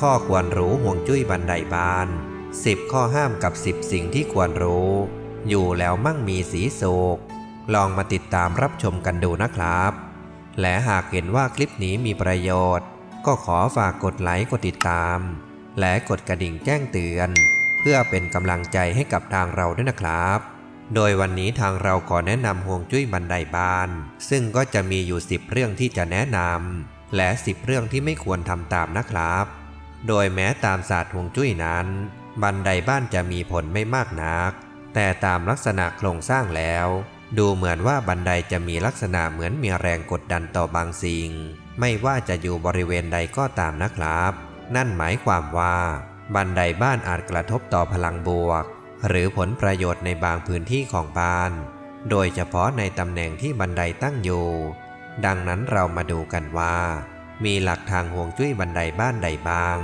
ข้อควรรู้ห่วงจุ้ยบันไดบาน 10 ข้อห้ามกับ 10 สิ่งที่ควรรู้ อยู่แล้วมั่งมีสีโศก ลองมาติดตามรับชมกันดูนะครับ และหากเห็นว่าคลิปนี้มีประโยชน์ ก็ขอฝากกดไลค์กดติดตาม และกดกระดิ่งแจ้งเตือน เพื่อเป็นกำลังใจให้กับทางเราด้วยนะครับ โดยวันนี้ทางเราขอแนะนำห่วงจุ้ยบันไดบาน ซึ่งก็จะมีอยู่ 10 เรื่องที่จะแนะนำและ 10 เรื่องที่ไม่ควรทำตามนะครับ โดยแม้ตามศาสตร์ห่วงจุ้ยนั้น บันไดบ้านจะมีผลไม่มากนัก แต่ตามลักษณะโครงสร้างแล้ว ดูเหมือนว่าบันไดจะมีลักษณะเหมือนมีแรงกดดันต่อบางสิ่ง ไม่ว่าจะอยู่บริเวณใดก็ตามนะครับ นั่นหมายความว่า บันไดบ้านอาจกระทบต่อพลังบวก หรือผลประโยชน์ในบางพื้นที่ของบ้าน โดยเฉพาะในตำแหน่งที่บันไดตั้งอยู่ ดังนั้นเรามาดูกันว่า มีหลักทางห่วงจุ้ยบันไดบ้านใดบ้าง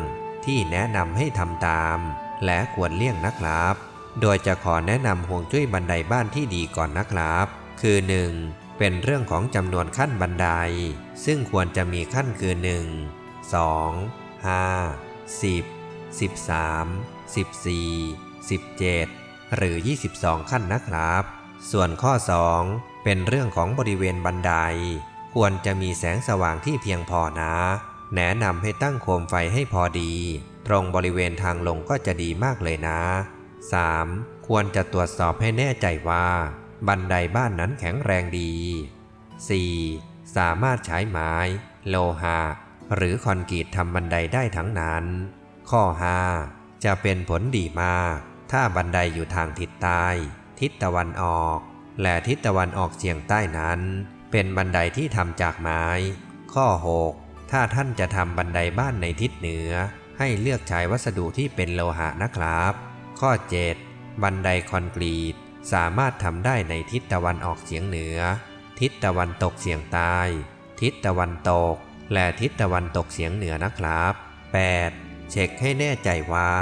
ที่แนะนำให้ทำตาม และควรเลี่ยงนะครับ โดยจะขอแนะนำห่วงจุ้ยบันไดบ้านที่ดีก่อนนะครับ คือ 1. เป็นเรื่องของจำนวนขั้นบันได ซึ่งควรจะมีขั้นคือ 1 2 5 10 13 14 17 หรือ 22 ขั้นนะครับ ส่วนข้อ 2 เป็นเรื่องของบริเวณบันได ควรจะมีแสงสว่างที่เพียงพอนะ แนะนำให้ตั้งโคมไฟให้พอดี ตรงบริเวณทางลงก็จะดีมากเลยนะ 3. ควรจะตรวจสอบให้แน่ใจว่า บันไดบ้านนั้นแข็งแรงดี 4. สามารถใช้ไม้ โลหะหรือคอนกรีตทำบันไดได้ทั้งนั้น ข้อ 5 จะเป็นผลดีมาก ถ้าบันไดอยู่ทางทิศใต้ ทิศตะวันออก และทิศตะวันออกเฉียงใต้นั้น เป็นบันไดที่ทำจากไม้ ข้อ 6 ถ้าท่านจะทำบันไดบ้านในทิศเหนือ ให้เลือกใช้วัสดุที่เป็นโลหะนะครับ ข้อ 7 บันไดคอนกรีต สามารถทำได้ในทิศตะวันออกเฉียงเหนือ ทิศตะวันตกเฉียงใต้ ทิศตะวันตก และทิศตะวันตกเฉียงเหนือนะครับ 8. เช็คให้แน่ใจว่า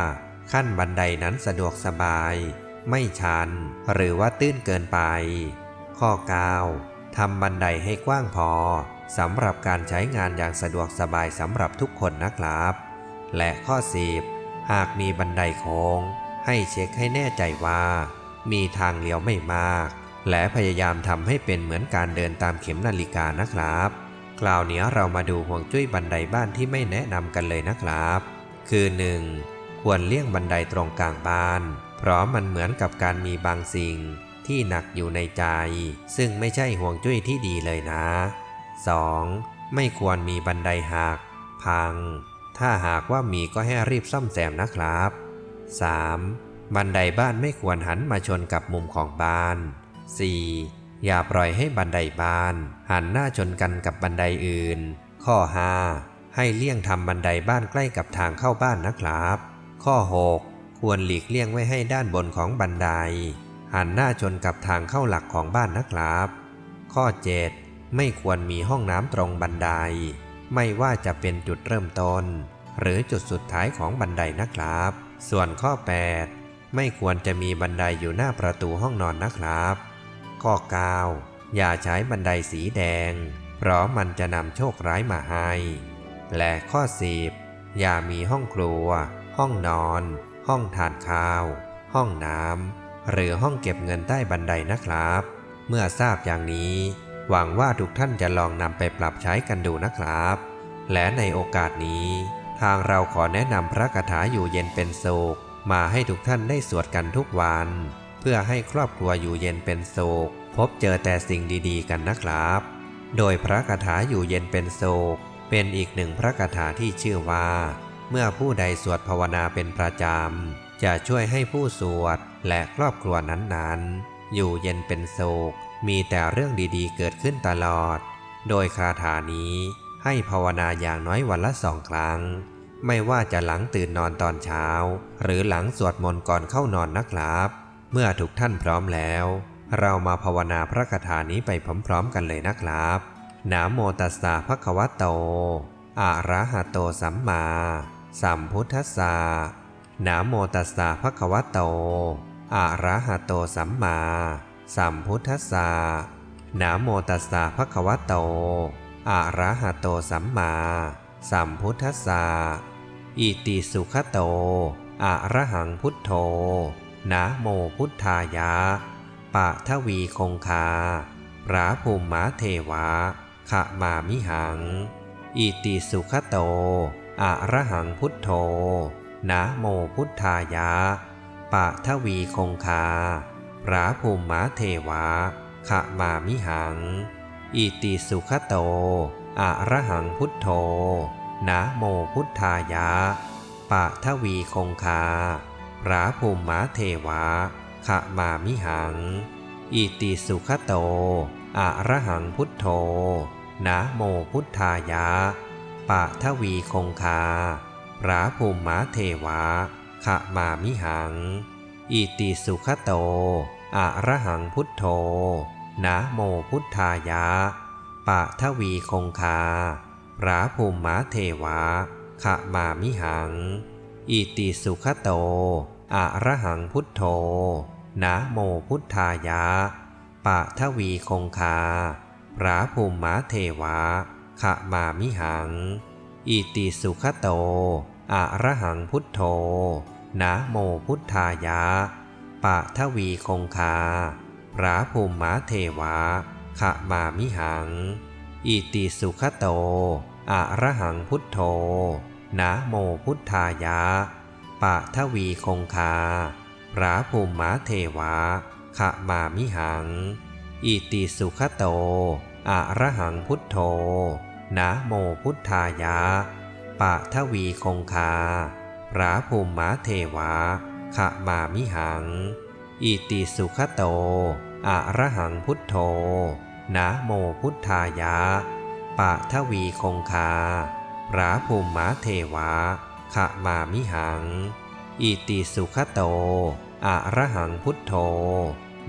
ขั้นบันไดนั้นสะดวกสบาย ไม่ชัน หรือว่าตื้นเกินไป ข้อ 9. ทำบันไดให้กว้างพอสำหรับการใช้งานอย่างสะดวกสบายสำหรับทุกคนนะครับ และข้อ10หากมีบันไดโค้ง ให้เช็คให้แน่ใจว่า มีทางเลี้ยวไม่มาก และพยายามทำให้เป็นเหมือนการเดินตามเข็มนาฬิกานะครับคราวนี้เรามาดูห่วงจุ้ยบันไดบ้านที่ไม่แนะนำกันเลยนะครับ คือ 1. ควรเลี่ยงบันไดตรงกลางบ้าน เพราะมันเหมือนกับการมีบางสิ่ง ที่หนักอยู่ในใจ ซึ่งไม่ใช่ห่วงจุ้ยที่ดีเลยนะ 2. ไม่ควรมีบันไดหัก พัง ถ้าหากว่ามีก็ให้รีบซ่อมแซมนะครับ 3. บันไดบ้านไม่ควรหันมาชนกับมุมของบ้าน 4. อย่าปล่อยให้บันไดบ้าน หันหน้าชนกันกับบันไดอื่น ข้อ 5. ให้เลี่ยงทำบันไดบ้านใกล้กับทางเข้าบ้านนะครับ ข้อ 6. ควรหลีกเลี่ยงไว้ให้ด้านบนของบันได หันหน้าชนกับทางเข้าหลักของบ้านนะครับ ข้อ 7. ไม่ควรมีห้องน้ำตรงบันได ไม่ว่าจะเป็นจุดเริ่มต้น หรือจุดสุดท้ายของบันไดนะครับ ส่วนข้อ 8 ไม่ควรจะมีบันไดอยู่หน้าประตูห้องนอนนะครับ ข้อ 9 อย่าใช้บันไดสีแดง เพราะมันจะนำโชคร้ายมาให้ และข้อ 10 อย่ามีห้องครัว ห้องนอน ห้องทานข้าว ห้องน้ำ หรือห้องเก็บเงินใต้บันไดนะครับ เมื่อทราบอย่างนี้ หวังว่าทุกท่านจะลองนำไปปรับใช้กันดูนะครับ และในโอกาสนี้ ทางเราขอแนะนำพระคาถาอยู่เย็นเป็นสุขมาให้ทุกท่านได้สวดกันทุกวัน เพื่อให้ครอบครัวอยู่เย็นเป็นสุขพบเจอแต่สิ่งดีๆ กันนะครับ โดยพระคาถาอยู่เย็นเป็นสุขเป็นอีกหนึ่งพระคาถาที่ชื่อว่า เมื่อผู้ใดสวดภาวนาเป็นประจำจะช่วยให้ผู้สวด และครอบครัวนั้นๆ อยู่เย็นเป็นสุขมีแต่เรื่องดีๆ เกิดขึ้นตลอด โดยคาถานี้ให้ภาวนาอย่างน้อยวันละสองครั้ง ไม่ว่าจะหลังตื่นนอนตอนเช้า หรือหลังสวดมนต์ก่อนเข้านอนนะครับ เมื่อทุกท่านพร้อมแล้ว เรามาภาวนาพระคาถานี้ไปพร้อมๆกันเลยนะครับนะโมตัสสะภะคะวะโต อะระหะโตสัมมา สัมพุทธัสสะนะโมตัสสะภะคะวะโต อะระหะโตสัมมาสัมพุทธัสสะนะโมตัสสะภะคะวะโตอะระหะโตสัมมาสัมพุทธัสสะอิติสุขโตอะระหังพุทโธนะโมพุทธายะปะทวีคงคาพระภูมิมาเทวะขะมามิหัง อิติสุขโตอะระหังพุทโธนะโมพุทธายะ ปะทวีคงคาพระภูมิมาเทวะขะมามิหัง อิติสุขโต อะระหังพุทโธ นะโมพุทธายะ ปะทวีคงคาพระภูมิมาเทวะขะมามิหัง อิติสุขโต อะระหังพุทโธ นะโมพุทธายะ ปะทวีคงคาพระภูมิมาเทวะ ขะมามิหัง อิติสุขโต อะระหังพุทโธ นะโมพุทธายะ ปะทวีคงคา พระภูมิมาเทวะขะมามิหัง อิติสุขโต อะระหังพุทโธ นะโมพุทธายะ ปะทวีคงคา พระภูมิมาเทวะขะมามิหัง อิติสุขโต อะระหังพุทโธ นะโมพุทธายะ ปะทวีคงคา พระภูมิมาเทวะ ขะมามิหัง อิติสุขโต อะระหังพุทโธ นะโมพุทธายะ ปะทวีคงคา พระภูมิมาเทวะ ขะมามิหัง อิติสุขโต อะระหังพุทโธ นะโมพุทธายะ ปะทวีคงคาพระภูมิมาเทวะขะมามิหัง อิติสุขโต อะระหังพุทโธ นะโมพุทธายะ ปะทวีคงคาพระภูมิมาเทวะขะมามิหัง อิติสุขโต อะระหังพุทโธ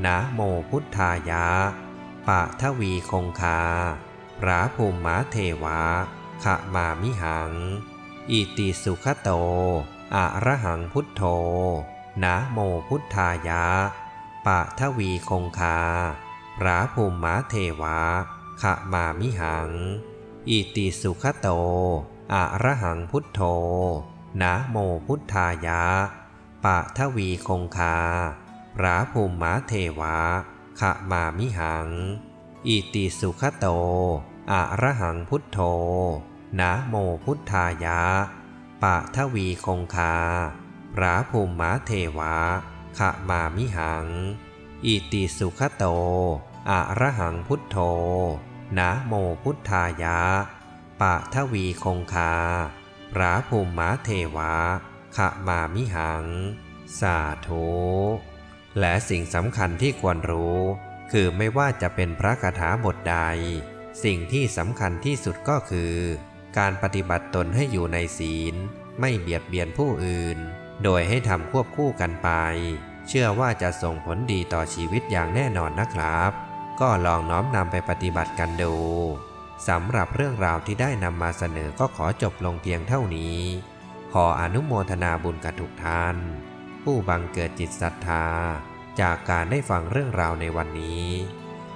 นะโมพุทธายะ ปะทวีคงคาพระภูมิมาเทวะ ขะมามิหัง อิติสุขโต อะระหังพุทโธ นะโมพุทธายะ ปะทวีคงคาพระภูมิมาเทวะขะมามิหัง อิติสุขโต อะระหังพุทโธ นะโมพุทธายะ ปะทวีคงคาพระภูมิมาเทวะขะมามิหัง อิติสุขโต อะระหังพุทโธ นะโมพุทธายะ ปะทวีคงคา พระภูมิมาเทวะ ขะมามิหัง อิติสุขโต อะระหังพุทโธ นะโมพุทธายะ ปะทวีคงคา พระภูมิมาเทวะ ขะมามิหัง สาธุและสิ่งสำคัญที่ควรรู้ คือไม่ว่าจะเป็นพระคาถาบทใด สิ่งที่สำคัญที่สุดก็คือ การปฏิบัติตนให้อยู่ในศีล ไม่เบียดเบียนผู้อื่น โดยให้ทำควบคู่กันไป เชื่อว่าจะส่งผลดีต่อชีวิตอย่างแน่นอนนะครับ ก็ลองน้อมนำไปปฏิบัติกันดูสำหรับเรื่องราวที่ได้นำมาเสนอก็ขอจบลงเพียงเท่านี้ ขออนุโมทนาบุญกับทุกท่าน ผู้บังเกิดจิตศรัทธา จากการได้ฟังเรื่องราวในวันนี้